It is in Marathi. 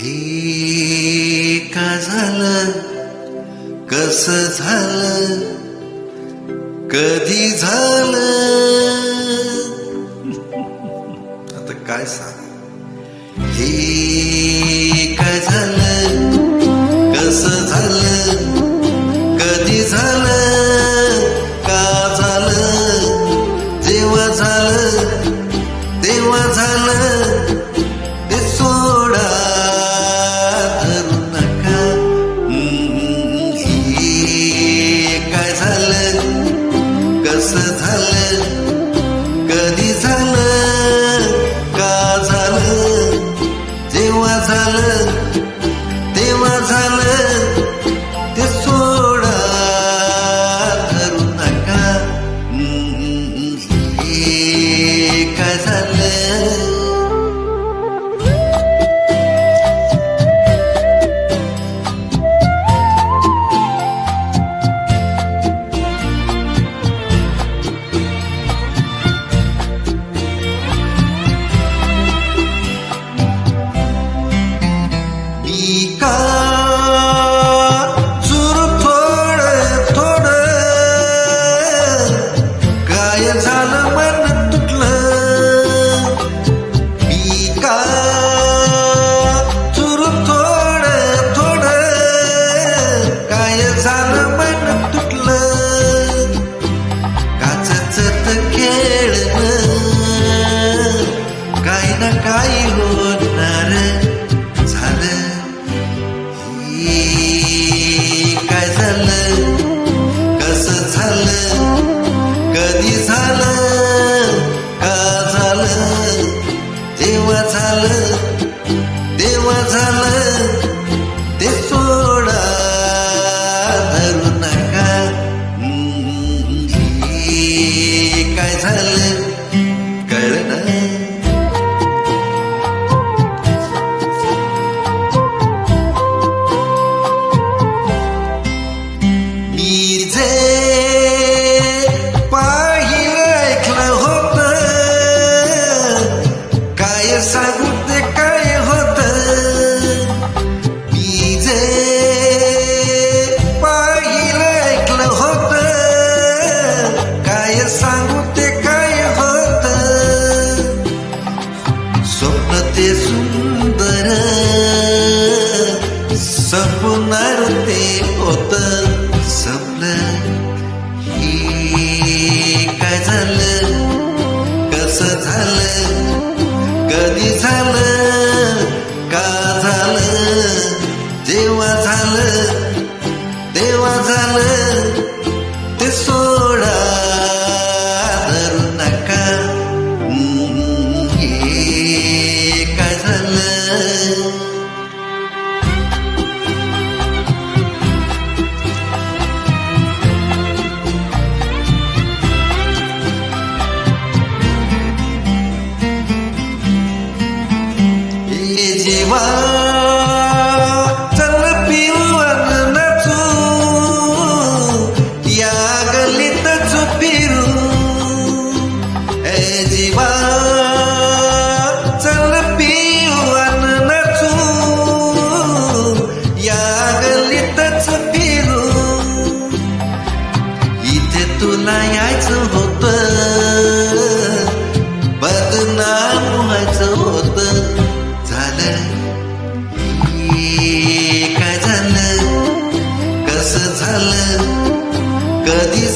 हे का झालं कस झालं कधी झालं? आता काय सांग? हे का झालं कस झालं कधी झालं? फसल सांगू ते काय होत. बीजे पाहिलं ऐकलं होत. काय सांगू काय होत? स्वप्न ते सुंदर संपणार ते होत. संपलं हे काय झालं? कसं झालं? झालं देवा झालं ते सोडा. धरू नका. काय झालं? जीवा कधी